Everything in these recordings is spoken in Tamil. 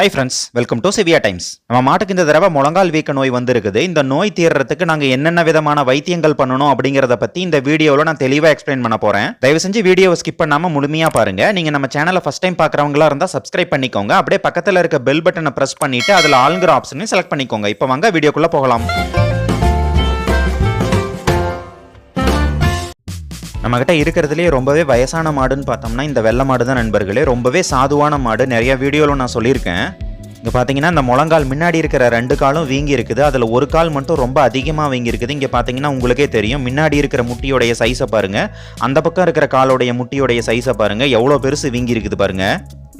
Hi friends welcome to Siviya Times நம்ம மாட்டுக்கு இந்த தடவை முழங்கால் வீக்க நோய் வந்திருக்குது. இந்த நோய் தீர்றதுக்கு நாங்கள் என்னென்ன விதமான வைத்தியங்கள் பண்ணணும் அப்படிங்கிறத பற்றி இந்த வீடியோவில் நான் தெளிவாக எக்ஸ்பிளைன் பண்ண போகிறேன் தயவு செஞ்சு வீடியோவை ஸ்கிப் பண்ணாமல் முழுமையாக பாருங்க. நீங்கள் நம்ம சேனலை ஃபஸ்ட் டைம் பார்க்குறவங்களா இருந்தால் சப்ஸ்கிரைப் பண்ணிக்கோங்க. அப்படியே பக்கத்தில் இருக்க பெல் பட்டனை ப்ரெஸ் பண்ணிவிட்டு அதில் ஆளுங்கிற ஆப்ஷனையும் செலக்ட் பண்ணிக்கோங்க. இப்போ வாங்க வீடியோக்குள்ளே போகலாம். நம்மகிட்ட இருக்கிறதுலே ரொம்பவே வயசான மாடுன்னு பார்த்தோம்னா இந்த வெள்ளை மாடு தான் நண்பர்களே. ரொம்பவே சாதுவான மாடு. நிறைய வீடியோவில் நான் சொல்லியிருக்கேன். இங்கே பார்த்தீங்கன்னா இந்த முழங்கால் முன்னாடி இருக்கிற ரெண்டு காலும் வீங்கி இருக்குது. அதில் ஒரு கால் மட்டும் ரொம்ப அதிகமாக வீங்கி இருக்குது. இங்கே பார்த்தீங்கன்னா உங்களுக்கே தெரியும். முன்னாடி இருக்கிற முட்டியோடைய சைஸை பாருங்கள் அந்த பக்கம் இருக்கிற காலோடைய முட்டியோடைய சைஸை பாருங்கள் எவ்வளோ பெருசு வீங்கி இருக்குது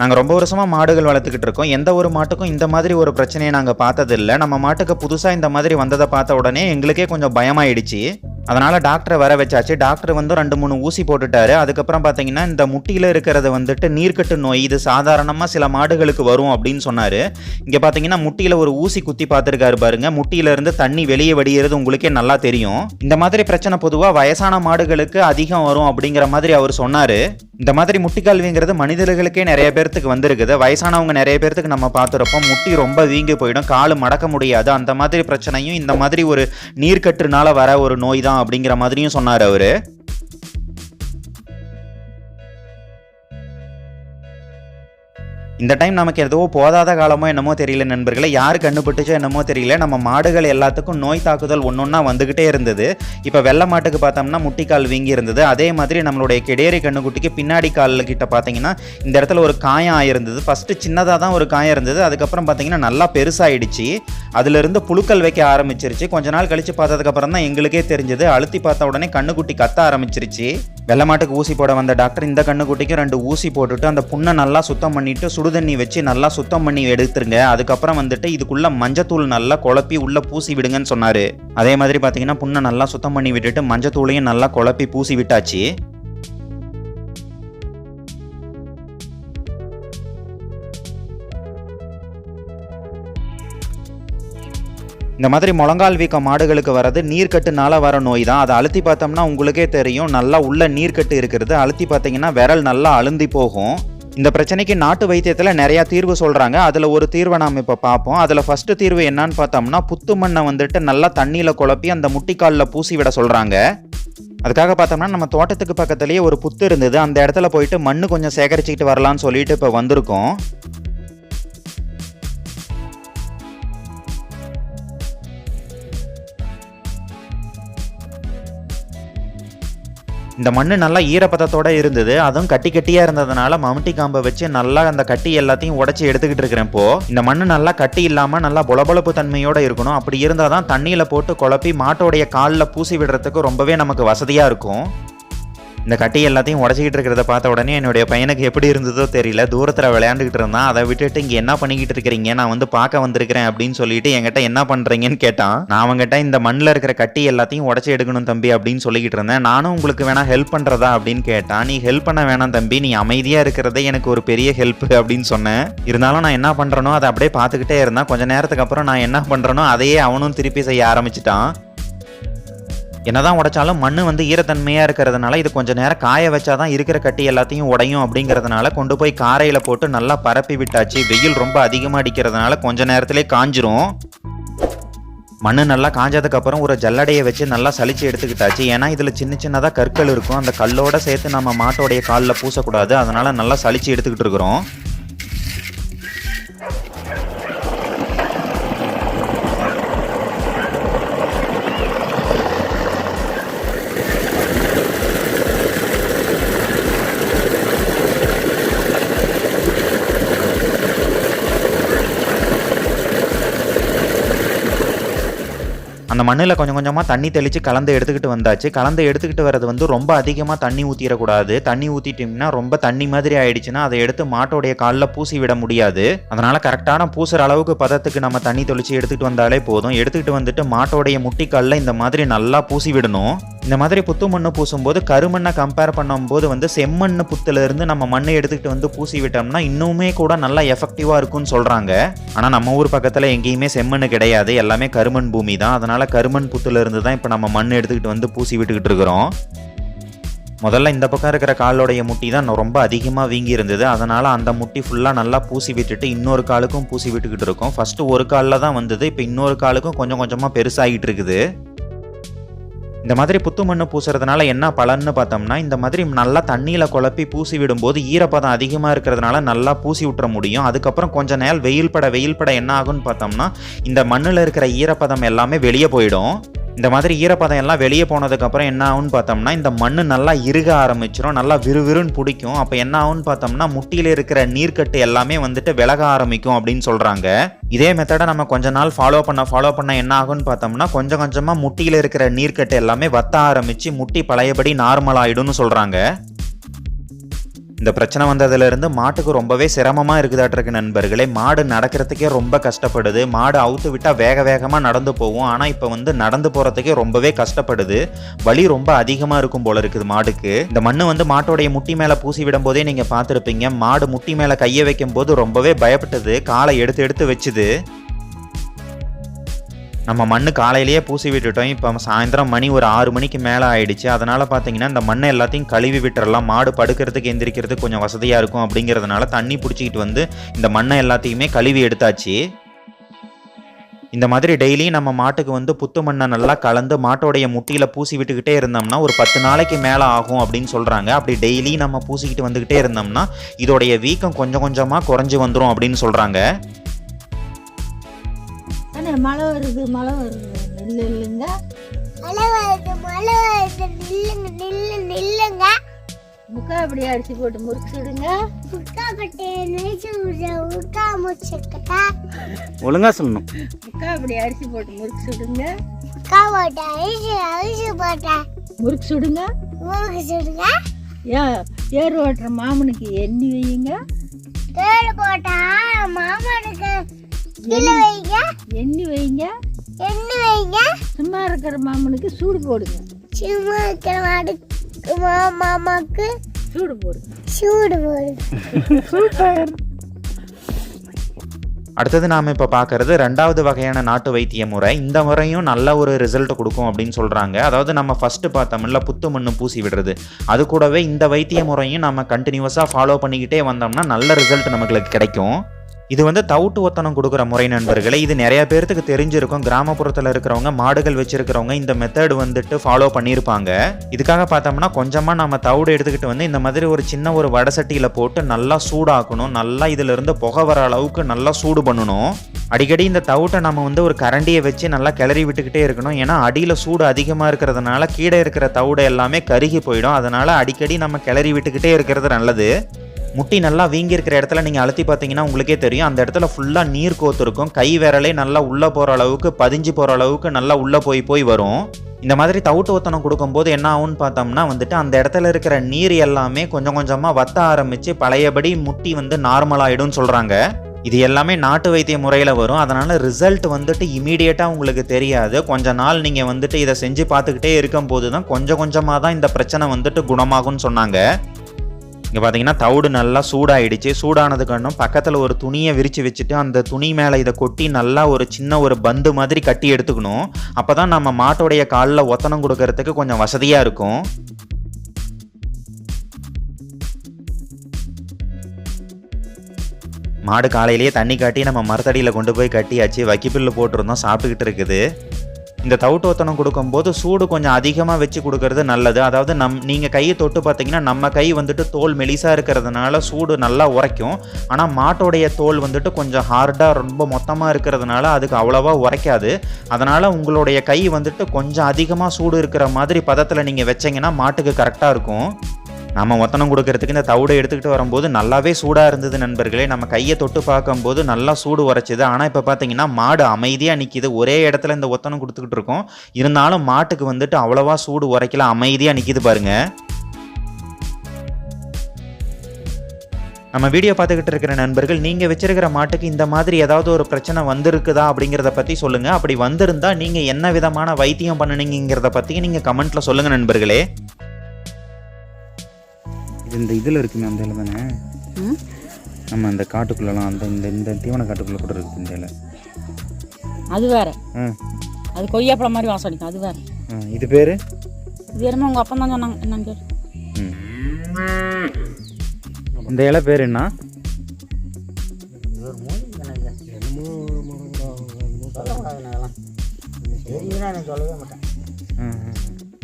நாங்கள் ரொம்ப வருஷமாக மாடுகள் வளர்த்துக்கிட்டு இருக்கோம். எந்த ஒரு மாட்டுக்கும் இந்த மாதிரி ஒரு பிரச்சனையை நாங்கள் பார்த்ததில்ல. நம்ம மாட்டுக்கு புதுசாக இந்த மாதிரி வந்ததை பார்த்த உடனே எங்களுக்கே கொஞ்சம் பயமாயிடுச்சு. அதனால் டாக்டரை வர வச்சாச்சு. டாக்டர் வந்து ரெண்டு மூணு ஊசி போட்டுட்டாரு. அதுக்கப்புறம் பார்த்தீங்கன்னா இந்த முட்டியில் இருக்கிறது வந்துட்டு நீர்க்கட்டு நோய் இது சாதாரணமாக சில மாடுகளுக்கு வரும் அப்படின்னு சொன்னார். இங்கே பார்த்தீங்கன்னா முட்டியில் ஒரு ஊசி குத்தி பார்த்துருக்காரு பாருங்க. முட்டியில இருந்து தண்ணி வெளியே வடிகிறது உங்களுக்கே நல்லா தெரியும். இந்த மாதிரி பிரச்சனை பொதுவாக வயசான மாடுகளுக்கு அதிகம் வரும் அப்படிங்கிற மாதிரி அவர் சொன்னார். இந்த மாதிரி முட்டிக்கால்விங்கிறது மனிதர்களுக்கே நிறைய பேர்த்துக்கு வந்திருக்குது. வயசானவங்க நிறைய பேர்த்துக்கு நம்ம பார்த்துருப்போம் முட்டி ரொம்ப வீங்கி போயிடும். கால் மடக்க முடியாது. அந்த மாதிரி பிரச்சனையும் இந்த மாதிரி ஒரு நீர்க்கட்டுனால வர ஒரு நோய் தான் அப்படிங்கிற மாதிரியும் சொன்னார் அவரு. இந்த டைம் நமக்கு எதுவோ போதாத காலமோ என்னமோ தெரியல நண்பர்களே. யார் கண்டுபிடிச்சோ என்னமோ தெரியல. நம்ம மாடுகள் எல்லாத்துக்கும் நோய் தாக்குதல் ஒன்றொன்னா வந்துக்கிட்டே இருந்தது. இப்போ வெள்ளை மாட்டுக்கு பார்த்தோம்னா முட்டிக்கால் வீங்கி இருந்தது. அதே மாதிரி நம்மளுடைய கெடேரி கண்ணுக்குட்டிக்கு பின்னாடி காலில் கிட்ட பார்த்தீங்கன்னா இந்த இடத்துல ஒரு காயம் ஆயிருந்தது. ஃபஸ்ட்டு சின்னதாக தான் ஒரு காயம் இருந்தது. அதுக்கப்புறம் பார்த்தீங்கன்னா நல்லா பெருசாயிடுச்சு. அதுலேருந்து புழுக்கள் வைக்க ஆரம்பிச்சிருச்சு. கொஞ்ச நாள் கழிச்சு பார்த்ததுக்கப்புறம் தான் எங்களுக்கே தெரிஞ்சது. அழுத்தி பார்த்த உடனே கண்ணுக்குட்டி கத்த ஆரம்பிச்சிருச்சு. வெள்ளை மாட்டுக்கு ஊசி போட வந்த டாக்டர் இந்த கண்ணுக்குட்டிக்கும் ரெண்டு ஊசி போட்டுட்டு அந்த புண்ணை நல்லா சுத்தம் சுடு தண்ணி வச்சு நல்லா சுத்தம் பண்ணி எடுத்துருங்க. அதுக்கப்புறம் வந்துட்டு இதுக்குள்ள மஞ்சத்தூள் நல்லா குழப்பி உள்ள பூசி விடுங்கன்னு சொன்னாரு. அதே மாதிரி பார்த்தீங்கன்னா புண்ணை நல்லா சுத்தம் பண்ணி விட்டுட்டு மஞ்சத்தூளையும் நல்லா குழப்பி பூசி விட்டாச்சு. இந்த மாதிரி முழங்கால் வீக்கம் மாடுகளுக்கு வர்றது நீர்க்கட்டுனால வர நோய் தான். அதை அழுத்தி பார்த்தோம்னா உங்களுக்கே தெரியும். நல்லா உள்ள நீர்க்கட்டு இருக்கிறது. அழுத்தி பார்த்தீங்கன்னா விரல் நல்லா அழுந்தி போகும். இந்த பிரச்சனைக்கு நாட்டு வைத்தியத்தில் நிறையா தீர்வு சொல்கிறாங்க அதில் ஒரு தீர்வை நாம் இப்போ பார்ப்போம். அதில் ஃபஸ்ட்டு தீர்வு என்னன்னு பார்த்தோம்னா புத்து மண்ணை வந்துட்டு நல்லா தண்ணியில் குழப்பி அந்த முட்டிக்காலில் பூசி விட சொல்கிறாங்க அதுக்காக பார்த்தோம்னா நம்ம தோட்டத்துக்கு பக்கத்துலேயே ஒரு புத்து இருந்தது. அந்த இடத்துல போயிட்டு மண்ணு கொஞ்சம் சேகரிச்சுக்கிட்டு வரலான்னு சொல்லிட்டு இப்போ வந்திருக்கோம். இந்த மண்ணு நல்லா ஈரப்பதத்தோடு இருந்தது. அதுவும் கட்டி கட்டியாக இருந்ததுனால மம்முட்டி காம்பை வச்சு நல்லா அந்த கட்டி எல்லாத்தையும் உடைச்சி எடுத்துக்கிட்டு இருக்கிறேன் இப்போ. இந்த மண் நல்லா கட்டி இல்லாமல் நல்லா பொலபொலப்பு தன்மையோடு இருக்கணும். அப்படி இருந்தால் தான் தண்ணியில் போட்டு குழப்பி மாட்டோடைய காலில் பூசி விடுறதுக்கு ரொம்பவே நமக்கு வசதியாக இருக்கும். இந்த கட்டி எல்லாத்தையும் உடச்சிக்கிட்டு இருக்கிறத பார்த்த உடனே என்னுடைய பையனுக்கு எப்படி இருந்ததோ தெரியல. தூரத்தில் விளையாண்டுக்கிட்டு இருந்தான். அதை விட்டுட்டு இங்கே என்ன பண்ணிக்கிட்டு இருக்கிறீங்க? நான் வந்து பார்க்க வந்திருக்கிறேன் அப்படின்னு சொல்லிட்டு என்கிட்ட என்ன பண்ணுறீங்கன்னு கேட்டான். நான் அவங்ககிட்ட இந்த மண்ணில் இருக்கிற கட்டி எல்லாத்தையும் உடச்சி எடுக்கணும் தம்பி அப்படின்னு சொல்லிக்கிட்டு இருந்தேன். நானும் உங்களுக்கு வேணா ஹெல்ப் பண்ணுறதா அப்படின்னு கேட்டான். நீ ஹெல்ப் பண்ண வேணாம் தம்பி. நீ அமைதியாக இருக்கிறதே எனக்கு ஒரு பெரிய ஹெல்ப் அப்படின்னு சொன்னேன். இருந்தாலும் நான் என்ன பண்ணுறனோ அதை அப்படியே பார்த்துக்கிட்டே இருந்தேன். கொஞ்ச நேரத்துக்கு அப்புறம் நான் என்ன பண்ணுறனோ அதையே அவனும் திருப்பி செய்ய ஆரம்பிச்சிட்டான். என்னதான் உடைச்சாலும் மண் வந்து ஈரத்தன்மையாக இருக்கிறதுனால இது கொஞ்சம் நேரம் காய வச்சாதான் இருக்கிற கட்டி எல்லாத்தையும் உடையும் அப்படிங்கிறதுனால கொண்டு போய் காரையில் போட்டு நல்லா பரப்பி விட்டாச்சு. வெயில் ரொம்ப அதிகமாக அடிக்கிறதுனால கொஞ்ச நேரத்திலே காஞ்சிரும். மண் நல்லா காஞ்சதுக்கப்புறம் ஒரு ஜல்லடையை வச்சு நல்லா சளிச்சு எடுத்துக்கிட்டாச்சு. ஏன்னா இதில் சின்ன சின்னதாக கற்கள் இருக்கும். அந்த கல்லோட சேர்த்து நம்ம மாட்டோடைய காலில் பூசக்கூடாது. அதனால் நல்லா சளிச்சு எடுத்துக்கிட்டு இருக்கிறோம். அந்த மண்ணில் கொஞ்சம் கொஞ்சமாக தண்ணி தெளித்து கலந்து எடுத்துக்கிட்டு வந்தாச்சு. கலந்து எடுத்துக்கிட்டு வர்றது வந்து ரொம்ப அதிகமாக தண்ணி ஊற்றிடக்கூடாது தண்ணி ஊற்றிட்டிங்கன்னா ரொம்ப தண்ணி மாதிரி ஆயிடுச்சுன்னா அதை எடுத்து மாட்டோடைய காலில் பூசி விட முடியாது. அதனால் கரெக்டான பூசுகிற அளவுக்கு பதத்துக்கு நம்ம தண்ணி தெளித்து எடுத்துகிட்டு வந்தாலே போதும். எடுத்துக்கிட்டு வந்துட்டு மாட்டோடைய முட்டிக்காலில் இந்த மாதிரி நல்லா பூசி விடணும். இந்த மாதிரி புத்து மண்ணு பூசும்போது கருமண்ணை கம்பேர் பண்ணும்போது வந்து செம்மண்ணு புத்துலேருந்து நம்ம மண்ணை எடுத்துக்கிட்டு வந்து பூசி விட்டோம்னா இன்னுமே கூட நல்லா எஃபெக்டிவாக இருக்கும்னு சொல்கிறாங்க ஆனால் நம்ம ஊர் பக்கத்தில் எங்கேயுமே செம்மண்ணு கிடையாது. எல்லாமே கருமண் பூமி தான். அதனால் கருமண் புத்துலேருந்து தான் இப்போ நம்ம மண் எடுத்துக்கிட்டு வந்து பூசி விட்டுக்கிட்டு இருக்கிறோம். முதல்ல இந்த பக்கம் இருக்கிற காலோடைய முட்டி தான் ரொம்ப அதிகமாக வீங்கி இருந்தது. அதனால் அந்த முட்டி ஃபுல்லாக நல்லா பூசி விட்டுட்டு இன்னொரு காலுக்கும் பூசி விட்டுக்கிட்டு இருக்கோம். ஃபஸ்ட்டு ஒரு காலில் தான் வந்தது. இப்போ இன்னொரு காலுக்கும் கொஞ்சம் கொஞ்சமாக பெருசாகிட்டு இருக்குது. இந்த மாதிரி புத்து மண்ணு பூசுறதுனால என்ன பலன்னு பார்த்தோம்னா இந்த மாதிரி நல்லா தண்ணியில் குழப்பி பூசி விடும்போது ஈரப்பதம் அதிகமாக இருக்கிறதுனால நல்லா பூசி விட்டுற முடியும். அதுக்கப்புறம் கொஞ்ச நேரம் வெயில் பட வெயில் பட என்ன ஆகும்னு பார்த்தோம்னா இந்த மண்ணில் இருக்கிற ஈரப்பதம் எல்லாமே வெளியே போயிடும். இந்த மாதிரி ஈரப்பதம் எல்லாம் வெளியே போனதுக்கப்புறம் என்ன ஆகும்னு பார்த்தோம்னா இந்த மண் நல்லா இறுக ஆரம்பிச்சிடும் நல்லா விறுவிறுன்னு பிடிக்கும். அப்போ என்ன ஆகும்னு பார்த்தோம்னா முட்டியில் இருக்கிற நீர்க்கட்டு எல்லாமே வந்துட்டு விலக ஆரம்பிக்கும் அப்படின்னு சொல்கிறாங்க இதே மெத்தடை நம்ம கொஞ்ச நாள் ஃபாலோ பண்ண ஃபாலோ பண்ண என்ன ஆகும்னு பார்த்தோம்னா கொஞ்சம் கொஞ்சமாக முட்டியில் இருக்கிற நீர்க்கட்டு எல்லாமே வத்த ஆரம்பித்து முட்டி பழையபடி நார்மல் ஆகிடும்னு சொல்கிறாங்க இந்த பிரச்சனை வந்ததுலேருந்து மாட்டுக்கு ரொம்பவே சிரமமாக இருக்குதாட்டிருக்கு நண்பர்களே. மாடு நடக்கிறதுக்கே ரொம்ப கஷ்டப்படுது. மாடு அவுத்து விட்டால் வேக வேகமாக நடந்து போகும். ஆனால் இப்போ வந்து நடந்து போகிறதுக்கே ரொம்பவே கஷ்டப்படுது. வலி ரொம்ப அதிகமாக இருக்கும் போல இருக்குது மாடுக்கு. இந்த மண்ணு வந்து மாட்டோடைய முட்டி மேலே பூசி விடும் போதே நீங்கள் பார்த்துருப்பீங்க. மாடு முட்டி மேலே கையை வைக்கும் போது ரொம்பவே பயப்பட்டது. காலை எடுத்து எடுத்து வச்சுது. நம்ம மண்ணு காலையிலேயே பூசி விட்டுட்டோம். இப்போ சாயந்தரம் மணி ஒரு ஆறு மணிக்கு மேலே ஆயிடுச்சு. அதனால் பார்த்தீங்கன்னா இந்த மண்ணை எல்லாத்தையும் கழுவி விட்டுறலாம். மாடு படுக்கிறதுக்கு எந்திரிக்கிறதுக்கு கொஞ்சம் வசதியாக இருக்கும் அப்படிங்கிறதுனால தண்ணி பிடிச்சிக்கிட்டு வந்து இந்த மண்ணை எல்லாத்தையுமே கழுவி எடுத்தாச்சு. இந்த மாதிரி டெய்லி நம்ம மாட்டுக்கு வந்து புத்து மண்ணை நல்லா கலந்து மாட்டோடைய முட்டியில் பூசி விட்டுக்கிட்டே இருந்தோம்னா ஒரு பத்து நாளைக்கு மேலே ஆகும் அப்படின்னு சொல்கிறாங்க அப்படி டெய்லியும் நம்ம பூசிக்கிட்டு வந்துக்கிட்டே இருந்தோம்னா இதோடைய வீக்கம் கொஞ்சம் கொஞ்சமாக குறைஞ்சி வந்துடும் அப்படின்னு சொல்கிறாங்க அண்ணே மழை வருது மழை வருது. நெல் இல்லைங்க மழை வருது மழை வருது. நில்லுங்க நில்லு நில்லுங்க. முக்கா அப்படி அடிச்சு போட்டு முறுக்கு சுடுங்க உட்காப்பட்டு நினைச்சு உட்கா முச்சுக்கிட்டா ஒழுங்கா சொல்லணும். முக்கா அப்படி அடிச்சு போட்டு முறுக்கு சுடுங்க உட்கா போட்ட அரிசி அரிசி போட்ட? முறுக்கு சுடுங்க ஊருக்கு சுடுங்க ஏன் ஏர் ஓட்டுற மாமனுக்கு எண்ணி வையுங்க. தேடு போட்டா மாமனுக்கு கீழே வைங்க. எண்ணி வைங்க. சும்மா இருக்கிற மாமனுக்கு சூடு போடுங்க. சும்மா இருக்கிற மாடுக்கு மாமாக்கு சூடு போடுங்க. சூடு போடு அடுத்தது நாம் இப்போ பார்க்கறது ரெண்டாவது வகையான நாட்டு வைத்திய முறை. இந்த முறையும் நல்ல ஒரு ரிசல்ட் கொடுக்கும் அப்படின்னு சொல்கிறாங்க அதாவது நம்ம ஃபஸ்ட்டு பார்த்தோம்ல புத்து மண்ணு பூசி விடுறது. அது கூடவே இந்த வைத்திய முறையும் நம்ம கண்டினியூஸாக ஃபாலோ பண்ணிக்கிட்டே வந்தோம்னா நல்ல ரிசல்ட் நமக்கு கிடைக்கும். இது வந்து தவுட்டு ஒத்தனம் கொடுக்குற முறை நண்பர்களே. இது நிறைய பேர்த்துக்கு தெரிஞ்சிருக்கும். கிராமப்புறத்தில் இருக்கிறவங்க மாடுகள் வச்சிருக்கிறவங்க இந்த மெத்தட் வந்துட்டு ஃபாலோ பண்ணியிருப்பாங்க இதுக்காக பார்த்தோம்னா கொஞ்சமாக நம்ம தவிடு எடுத்துக்கிட்டு வந்து இந்த மாதிரி ஒரு சின்ன ஒரு வடை சட்டியில் போட்டு நல்லா சூடாக்கணும். நல்லா இதிலிருந்து புகை வர அளவுக்கு நல்லா சூடு பண்ணணும். அடிக்கடி இந்த தவிட்டை நம்ம வந்து ஒரு கரண்டியை வச்சு நல்லா கிளறி விட்டுக்கிட்டே இருக்கணும். ஏன்னா அடியில் சூடு அதிகமாக இருக்கிறதுனால கீழே இருக்கிற தவிடு எல்லாமே கருகி போயிடும். அதனால் அடிக்கடி நம்ம கிளறி விட்டுக்கிட்டே இருக்கிறது நல்லது. முட்டி நல்லா வீங்கி இருக்கிற இடத்துல நீங்கள் அழுத்தி பார்த்தீங்கன்னா உங்களுக்கே தெரியும். அந்த இடத்துல ஃபுல்லாக நீர் கோத்துருக்கும். கை விரலே நல்லா உள்ளே போகிற அளவுக்கு பதிஞ்சு போகிற அளவுக்கு நல்லா உள்ளே போய் போய் வரும். இந்த மாதிரி தவிட்டு ஒத்தனம் கொடுக்கும்போது என்ன ஆகும்னு பார்த்தோம்னா வந்துட்டு அந்த இடத்துல இருக்கிற நீர் எல்லாமே கொஞ்சம் கொஞ்சமாக வத்த ஆரம்பித்து பழையபடி முட்டி வந்து நார்மல் ஆகிடும்னு சொல்கிறாங்க இது எல்லாமே நாட்டு வைத்திய முறையில் வரும். அதனால் ரிசல்ட் வந்துட்டு இமீடியட்டாக உங்களுக்கு தெரியாது. கொஞ்ச நாள் நீங்கள் வந்துட்டு இதை செஞ்சு பார்த்துக்கிட்டே இருக்கும்போது தான் கொஞ்சம் கொஞ்சமாக தான் இந்த பிரச்சனை வந்துட்டு குணமாகும்னு சொன்னாங்க. இங்கே பார்த்தீங்கன்னா தவிடு நல்லா சூடாயிடுச்சு. சூடானதுக்கு பக்கத்தில் ஒரு துணியை விரித்து வச்சுட்டு அந்த துணி மேலே இதை கொட்டி நல்லா ஒரு சின்ன ஒரு பந்து மாதிரி கட்டி எடுத்துக்கணும். அப்போ தான் நம்ம மாட்டோடைய காலில் ஒத்தனம் கொடுக்கறதுக்கு கொஞ்சம் வசதியாக இருக்கும். மாடு காலையிலேயே தண்ணி காட்டி நம்ம மரத்தடியில் கொண்டு போய் கட்டியாச்சு. வக்கிப்புல்லு போட்டிருந்தோம். சாப்பிட்டுக்கிட்டு இருக்குது. இந்த தவிட்டு ஒத்தனம் கொடுக்கும்போது சூடு கொஞ்சம் அதிகமாக வச்சு கொடுக்கறது நல்லது. அதாவது நம் நீங்கள் கையை தொட்டு பார்த்தீங்கன்னா நம்ம கை வந்துட்டு தோல் மெலிசாக இருக்கிறதுனால சூடு நல்லா உரைக்கும் ஆனால் மாட்டோடைய தோல் வந்துட்டு கொஞ்சம் ஹார்டாக ரொம்ப மொத்தமாக இருக்கிறதுனால அதுக்கு அவ்வளோவா உரைக்காது அதனால் உங்களுடைய கை வந்துட்டு கொஞ்சம் அதிகமாக சூடு இருக்கிற மாதிரி பதத்தில் நீங்கள் வச்சிங்கன்னா மாட்டுக்கு கரெக்டாக இருக்கும். நம்ம ஒத்தனம் கொடுக்கறதுக்கு இந்த தவிடை எடுத்துக்கிட்டு வரும்போது நல்லாவே சூடாக இருந்தது நண்பர்களே. நம்ம கையை தொட்டு பார்க்கும்போது நல்லா சூடு உரைச்சிது. ஆனால் இப்போ பார்த்தீங்கன்னா மாடு அமைதியாக நிற்கிது ஒரே இடத்துல இந்த ஒத்தனம் கொடுத்துக்கிட்டு இருக்கோம். இருந்தாலும் மாட்டுக்கு வந்துட்டு அவ்வளோவா சூடு உரைக்கல. அமைதியாக நிற்கிது பாருங்க. நம்ம வீடியோ பார்த்துக்கிட்டு இருக்கிற நண்பர்கள் நீங்கள் வச்சிருக்கிற மாட்டுக்கு இந்த மாதிரி ஏதாவது ஒரு பிரச்சனை வந்திருக்குதா அப்படிங்கிறத பற்றி சொல்லுங்கள் அப்படி வந்திருந்தால் நீங்கள் என்ன விதமான வைத்தியம் பண்ணுனீங்கிறத பற்றி நீங்கள் கமெண்ட்டில் சொல்லுங்கள் நண்பர்களே. இது இந்த இதில் இருக்குமே அந்த இலை தானே? ம்? நம்ம அந்த காட்டுக்குள்ளலாம் அந்த இந்த இந்த தீவன காட்டுக்குள்ளே கூட இருக்குது இந்த இலை. அது வேற. அது கொய்யாப்பழம் மாதிரி வாசம் அடிக்கும் அது வேற. ஆ இது பேர்? இது என்னமோ உங்கள் அப்பா தான் சொன்னாங்க என்னன்னு கேட்டு இந்த இலை பேர் என்ன? ம், ம்.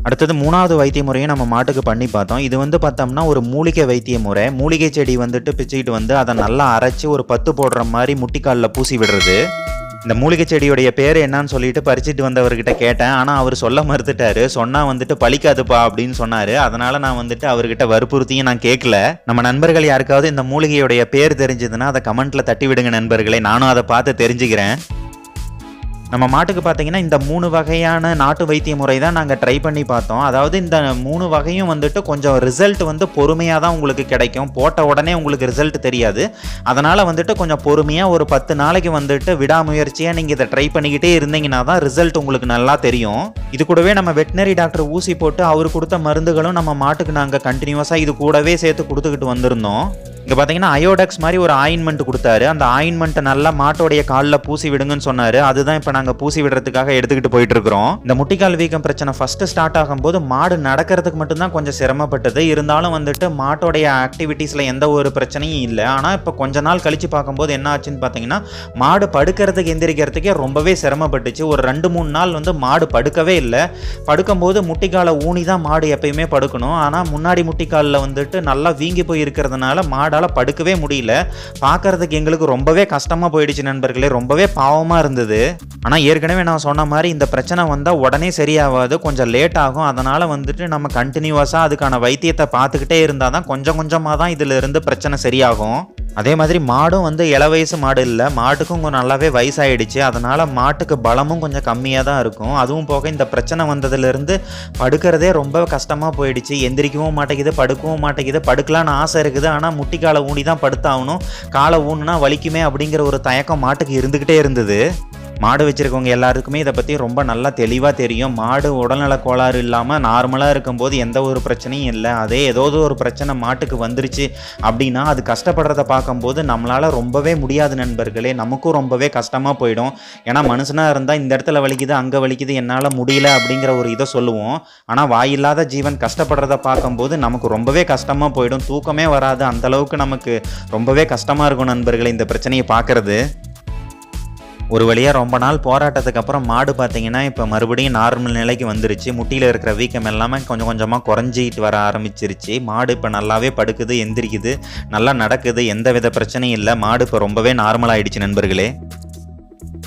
அடுத்தது மூணாவது வைத்திய முறையும் நம்ம மாட்டுக்கு பண்ணி பார்த்தோம். இது வந்து பார்த்தோம்னா ஒரு மூலிகை வைத்திய முறை. மூலிகை செடி வந்துட்டு பிச்சுக்கிட்டு வந்து அதை நல்லா அரைச்சி ஒரு பத்து போடுற மாதிரி முட்டிக்காலில் பூசி விடுறது. இந்த மூலிகை செடியுடைய பேர் என்னன்னு சொல்லிட்டு பறிச்சுட்டு வந்தவர்கிட்ட கேட்டேன். ஆனால் அவர் சொல்ல மறுத்துட்டாரு. சொன்னால் வந்துட்டு பழிக்காதுப்பா அப்படின்னு சொன்னார். அதனால் நான் வந்துட்டு அவர்கிட்ட வற்புறுத்தியும் நான் கேட்கல நம்ம நண்பர்கள் யாருக்காவது இந்த மூலிகையுடைய பேர் தெரிஞ்சதுன்னா அதை கமெண்ட்டில் தட்டி விடுங்க நண்பர்களே. நானும் அதை பார்த்து தெரிஞ்சுக்கிறேன். நம்ம மாட்டுக்கு பார்த்தீங்கன்னா இந்த மூணு வகையான நாட்டு வைத்திய முறை தான் நாங்கள் ட்ரை பண்ணி பார்த்தோம். அதாவது இந்த மூணு வகையும் வந்துட்டு கொஞ்சம் ரிசல்ட் வந்து பொறுமையாக தான் உங்களுக்கு கிடைக்கும். போட்ட உடனே உங்களுக்கு ரிசல்ட் தெரியாது. அதனால் வந்துட்டு கொஞ்சம் பொறுமையாக ஒரு பத்து நாளைக்கு வந்துட்டு விடாமுயற்சியாக நீங்கள் இதை ட்ரை பண்ணிக்கிட்டே இருந்தீங்கன்னா தான் ரிசல்ட் உங்களுக்கு நல்லா தெரியும். இது கூடவே நம்ம வெட்டினரி டாக்டர் ஊசி போட்டு அவர் கொடுத்த மருந்துகளும் நம்ம மாட்டுக்கு நாங்கள் கண்டினியூஸாக இது கூடவே சேர்த்து கொடுத்துக்கிட்டு வந்திருந்தோம். இங்கே பார்த்தீங்கன்னா அயோடெக்ஸ் மாதிரி ஒரு ஆயின்மெண்ட் கொடுத்தாரு. அந்த ஆயின்மெண்ட்டை நல்லா மாட்டோடைய காலில் பூசி விடுங்கன்னு சொன்னார். அதுதான் இப்போ நாங்கள் பூசி விடுறதுக்காக எடுத்துக்கிட்டு போயிட்டு இருக்கிறோம் இந்த முட்டிக்கால் வீக்கம் பிரச்சனை ஃபஸ்ட்டு ஸ்டார்ட் ஆகும்போது மாடு நடக்கிறதுக்கு மட்டும்தான் கொஞ்சம் சிரமப்பட்டது. இருந்தாலும் வந்துட்டு மாட்டோடைய ஆக்டிவிட்டீஸில் எந்த ஒரு பிரச்சனையும் இல்லை. ஆனால் இப்போ கொஞ்ச நாள் கழிச்சு பார்க்கும்போது என்ன ஆச்சுன்னு பார்த்தீங்கன்னா மாடு படுக்கிறதுக்கு எந்திரிக்கிறதுக்கே ரொம்பவே சிரமப்பட்டுச்சு. ஒரு ரெண்டு மூணு நாள் வந்து மாடு படுக்கவே இல்லை. படுக்கும்போது முட்டிக்காலை ஊனி தான் மாடு எப்பயுமே படுக்கணும். ஆனால் முன்னாடி முட்டிக்காலில் வந்துட்டு நல்லா வீங்கி போய் இருக்கிறதுனால மாடால் படுக்கவே முடியல. பார்க்கறதுக்கு எங்களுக்கு ரொம்பவே கஷ்டமாக போயிடுச்சு நண்பர்களே. ரொம்பவே பாவமாக இருந்தது. ஆனால் ஏற்கனவே நான் சொன்ன மாதிரி இந்த பிரச்சனை வந்தால் உடனே சரியாகாது கொஞ்சம் லேட் ஆகும். அதனால் வந்துட்டு நம்ம கண்டினியூவஸாக அதுக்கான வைத்தியத்தை பார்த்துக்கிட்டே இருந்தால் தான் கொஞ்சம் கொஞ்சமாக தான் இதில் இருந்து பிரச்சனை சரியாகும். அதே மாதிரி மாடும் வந்து இள வயசு மாடு இல்லை. மாட்டுக்கும் கொஞ்சம் நல்லாவே வயசாயிடுச்சு. அதனால் மாட்டுக்கு பலமும் கொஞ்சம் கம்மியாக தான் இருக்கும். அதுவும் போக இந்த பிரச்சனை வந்ததுலேருந்து படுக்கிறதே ரொம்ப கஷ்டமாக போயிடுச்சு. எந்திரிக்கவும் மாட்டேங்குது படுக்கவும் மாட்டேங்குது. படுக்கலான்னு ஆசை இருக்குது. ஆனால் முட்டி காலை ஊனி தான் படுத்தாகணும். காலை ஊனுனா வலிக்குமே அப்படிங்கிற ஒரு தயக்கம் மாட்டுக்கு இருந்துக்கிட்டே இருந்தது. மாடு வச்சுருக்கவங்க எல்லாருக்குமே இதை பற்றி ரொம்ப நல்லா தெளிவாக தெரியும். மாடு உடல்நல கோளாறு இல்லாமல் நார்மலாக இருக்கும்போது எந்த ஒரு பிரச்சனையும் இல்லை. அதே ஏதாவது ஒரு பிரச்சனை மாட்டுக்கு வந்துருச்சு அப்படின்னா அது கஷ்டப்படுறத பார்க்கும்போது நம்மளால் ரொம்பவே முடியாது நண்பர்களே. நமக்கும் ரொம்பவே கஷ்டமாக போயிடும். ஏன்னா மனுஷனாக இருந்தால் இந்த இடத்துல வலிக்குது அங்கே வலிக்குது என்னால் முடியல அப்படிங்கிற ஒரு இதை சொல்லுவோம். ஆனால் வாயில்லாத ஜீவன் கஷ்டப்படுறத பார்க்கும்போது நமக்கு ரொம்பவே கஷ்டமாக போயிடும். தூக்கமே வராது. அந்தளவுக்கு நமக்கு ரொம்பவே கஷ்டமாக இருக்கும் நண்பர்களே இந்த பிரச்சனையை பார்க்குறது. ஒரு வழியாக ரொம்ப நாள் போராட்டத்துக்கு அப்புறம் மாடு பார்த்தீங்கன்னா இப்போ மறுபடியும் நார்மல் நிலைக்கு வந்துருச்சு. முட்டியில் இருக்கிற வீக்கம் எல்லாமே கொஞ்சம் கொஞ்சமாக குறைஞ்சிட்டு வர ஆரம்பிச்சிருச்சு. மாடு இப்போ நல்லாவே படுக்குது எந்திரிக்குது நல்லா நடக்குது எந்த வித பிரச்சனையும் இல்லை. மாடு இப்போ ரொம்பவே நார்மல் ஆயிடுச்சு நண்பர்களே.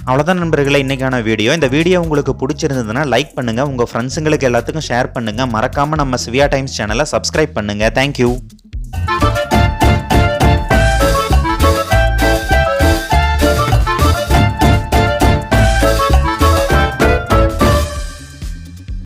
அவ்வளோதான் நண்பர்களே இன்றைக்கான வீடியோ. இந்த வீடியோ உங்களுக்கு பிடிச்சிருந்ததுன்னா லைக் பண்ணுங்கள் உங்கள் ஃப்ரெண்ட்ஸுங்களுக்கு எல்லாத்துக்கும் ஷேர் பண்ணுங்கள் மறக்காமல் நம்ம சிவியா டைம்ஸ் சேனலை சப்ஸ்கிரைப் பண்ணுங்கள் தேங்க்யூ